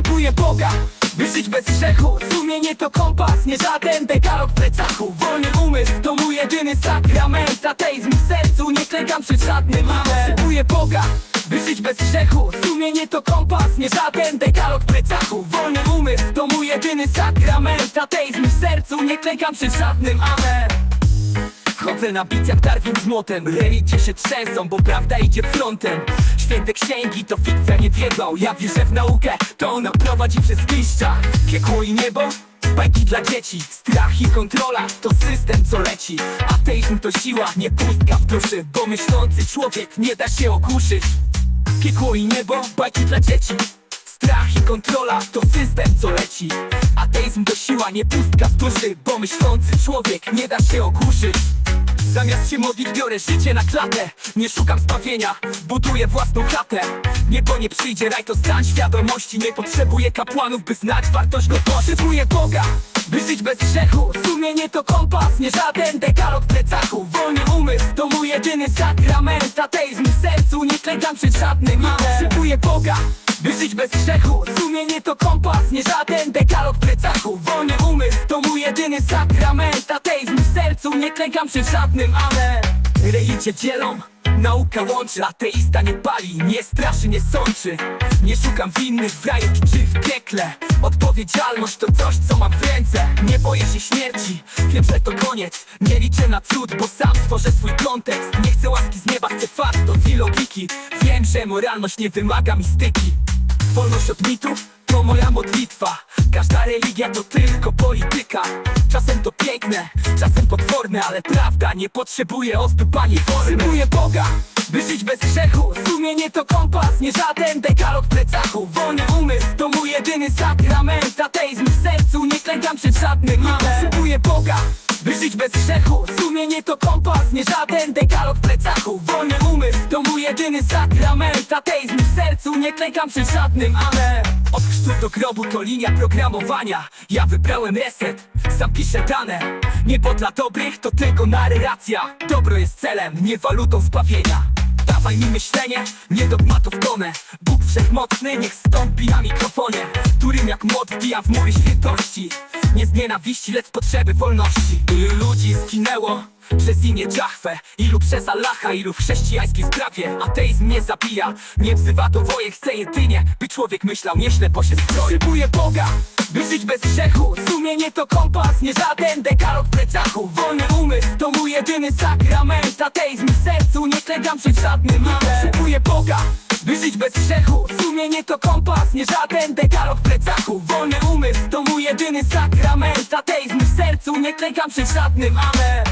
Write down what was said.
Potrzebuję Boga, by żyć bez grzechu Sumienie to kompas, nie żaden dekalog w plecaku. Wolny umysł to mój jedyny sakrament Ateizm w sercu, nie klękam przed żadnym Potrzebuję Boga, by żyć bez grzechu Sumienie to kompas, nie żaden dekalog w plecaku. Wolny umysł to mój jedyny sakrament Ateizm w sercu, nie klękam przed żadnym Amen. Chodzę na bic jak z młotem Relikcie się trzęsą, bo prawda idzie frontem Święte księgi to fikcja nie wiedzą. Ja wierzę w naukę, to ona prowadzi przez kliszcza Piekło i niebo, bajki dla dzieci. Strach i kontrola to system co leci. Ateizm to siła, nie pustka w duszy Bo myślący człowiek nie da się ogłuszyć Piekło i niebo, bajki dla dzieci. Strach i kontrola to system co leci Ateizm to siła, nie pustka w duszy Bo myślący człowiek nie da się ogłuszyć Zamiast się modlić biorę życie na klatę. Nie szukam zbawienia, buduję własną chatę. Niebo nie przyjdzie, raj to stan świadomości. Nie potrzebuję kapłanów, by znać wartość go. Potrzebuję Boga, by żyć bez grzechu. Sumienie to kompas, nie żaden dekalog w plecaku. Wolny umysł to mój jedyny sakrament. Ateizm w sercu, nie klękam przed żadnym Potrzebuję Boga, by żyć bez grzechu. Sumienie to kompas, nie żaden dekalog klękam przed żadnym Amen Religie dzielą, nauka łączy Ateista nie pali, nie straszy, nie sączy. Nie szukam winnych w raju czy w piekle. Odpowiedzialność to coś, co mam w ręce. Nie boję się śmierci, wiem, że to koniec. Nie liczę na cud, bo sam tworzę swój kontekst. Nie chcę łaski z nieba, chcę faktów i logiki. Wiem, że moralność nie wymaga mistyki. Wolność od mitów to moja modlitwa. Każda religia to tylko polityka. Czasem to piękne, czasem potworne Ale prawda nie potrzebuje ozdób ani formy. Potrzebuję Boga, by żyć bez grzechu. Sumienie to kompas, nie żaden dekalog w plecaku. Wolny umysł to mój jedyny sakrament. Ateizm w sercu, nie klękam przed żadnym Potrzebuję Boga, by żyć bez grzechu. Sumienie to kompas, nie żaden dekalog w plecaku. Wolny umysł to mój jedyny sakrament. Ateizm w sercu, nie klękam przed żadnym Amen Od chrztu do grobu to linia programowania. Ja wybrałem reset, sam piszę dane. Niebo dla dobrych to tylko narracja. Dobro jest celem, nie walutą zbawienia Dawaj mi myślenie, nie dogmatów tonę. Bóg wszechmocny niech stąpi na mikrofonie. Którym jak młot wbija w mury świętości. Nie z nienawiści, lecz potrzeby wolności. Ilu ludzi zginęło przez imię Jahwe Ilu przez Allaha, ilu w chrześcijańskiej sprawie Ateizm nie zabija, nie wzywa do woje Chce jedynie, by człowiek myślał nieźle, bo się stroi. Boga, by żyć bez grzechu Sumienie to kompas, nie żaden dekalog w plecaku. Wolny umysł to mój jedyny sakrament Ateizm w sercu, nie klękam przed żadnym Potrzebuję Boga, by żyć bez grzechu Sumienie to kompas, nie żaden dekalog w plecaku. Wolny umysł to mój jedyny sakrament Ateizm w sercu, nie klękam przed żadnym Amen